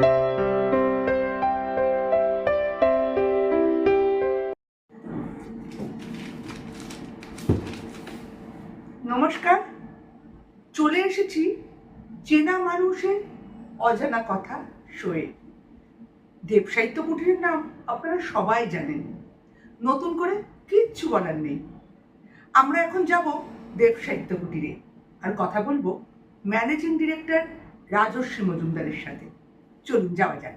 নমস্কার। চলে এসেছি চেনা মানুষের অজানা কথা শোয়ে দেব সাহিত্য কুটিরের নাম আপনারা সবাই জানেন। নতুন করে কিচ্ছু বলার নেই। আমরা এখন যাব দেব সাহিত্য কুটিরে। আর কথা বলব ম্যানেজিং ডিরেক্টর রাজস্বী মজুমদারের সাথে। 就你家我家里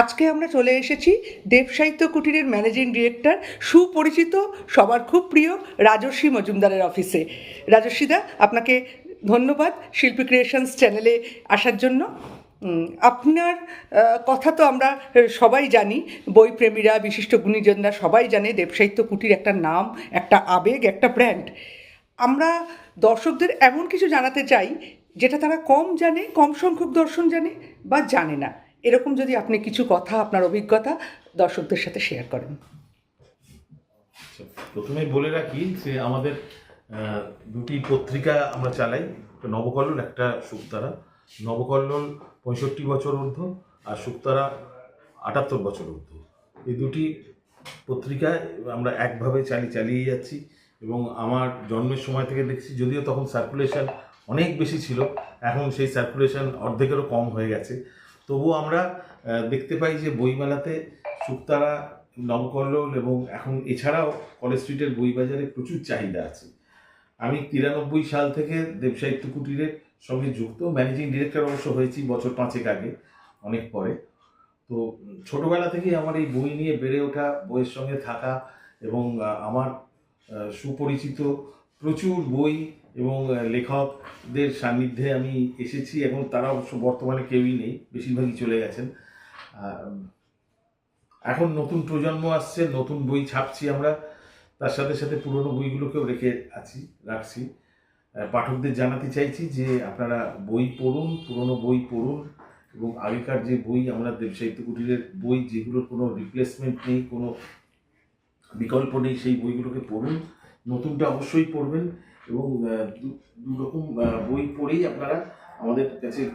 আজকে আমরা চলে এসেছি দেব সাহিত্য কুটিরের ম্যানেজিং ডিরেক্টর, সুপরিচিত, সবার খুব প্রিয় রাজস্বী মজুমদারের অফিসে। রাজস্বীদা আপনাকে ধন্যবাদ শিল্পী ক্রিয়েশনস চ্যানেলে আসার জন্য। আপনার কথা তো আমরা সবাই জানি, বইপ্রেমীরা, বিশিষ্ট গুণীজনরা সবাই জানে দেব সাহিত্য কুটির একটা নাম, একটা আবেগ, একটা ব্র্যান্ড। আমরা দর্শকদের এমন কিছু জানাতে চাই, যেটা তারা কম জানে, কম সংখ্যক দর্শন জানে, বা জানে না। এরকম যদি আপনি কিছু কথা আপনার অভিজ্ঞতা দর্শকদের সাথে শেয়ার করেন। আচ্ছা, প্রথমেই বলে রাখি যে আমাদের দুটি পত্রিকা আমরা চালাই নবকল্লোল একটা শুক্তারা নবকল্লোল পঁয়ষট্টি বছর ঊর্ধ্ব আর শুক্তারা আটাত্তর বছর ঊর্ধ্ব। এই দুটি পত্রিকায় আমরা একভাবে চালি চালিয়ে যাচ্ছি এবং আমার জন্মের সময় থেকে দেখছি যদিও তখন সার্কুলেশন অনেক বেশি ছিল এখন সেই সার্কুলেশন অর্ধেকেরও কম হয়ে গেছে। তবুও আমরা দেখতে পাই যে বইমেলাতে শুক্তারা নবকল্লোল এবং এখন এছাড়াও কলেজ স্ট্রিটের বই বাজারে প্রচুর চাহিদা আছে। আমি তিরানব্বই সাল থেকে দেবসাহিত্য কুটিরের সঙ্গে যুক্ত, ম্যানেজিং ডিরেক্টর অবশ্য হয়েছি বছর পাঁচেক আগে, অনেক পরে। তো ছোটবেলা থেকেই আমার এই বই নিয়ে বেড়ে ওঠা, বইয়ের সঙ্গে থাকা এবং আমার সুপরিচিত প্রচুর বই এবং লেখকদের সান্নিধ্যে আমি এসেছি। এবং তারা অবশ্য বর্তমানে কেউই নেই, বেশিরভাগই চলে গেছেন। এখন নতুন প্রজন্ম আসছে, নতুন বই ছাপছি আমরা। তার সাথে সাথে পুরনো বইগুলোকেও রেখে আছি, রাখছি। পাঠকদের জানাতে চাইছি যে আপনারা বই পড়ুন, পুরনো বই পড়ুন এবং আগেকার যে বই আমরা দেবসাহিত্য কুটিরের বই যেগুলোর কোনো রিপ্লেসমেন্ট নেই, কোনো বিকল্প নেই, সেই বইগুলোকে পড়ুন। নতুনটা অবশ্যই পড়বেন এবং দু রকম বই পড়েই আপনারা আমাদের কাছে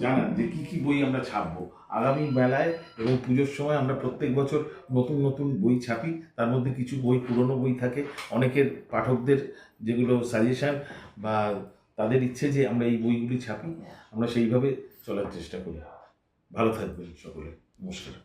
জানান যে কী কী বই আমরা ছাপবো। আগামী মেলায় এবং পুজোর সময় আমরা প্রত্যেক বছর নতুন নতুন বই ছাপি। তার মধ্যে কিছু বই, পুরনো বই থাকে। অনেকের পাঠকদের যেগুলো সাজেশন বা তাদের ইচ্ছে যে আমরা এই বইগুলি ছাপি, আমরা সেইভাবে চলার চেষ্টা করি। ভালো থাকবেন সকলে। নমস্কার।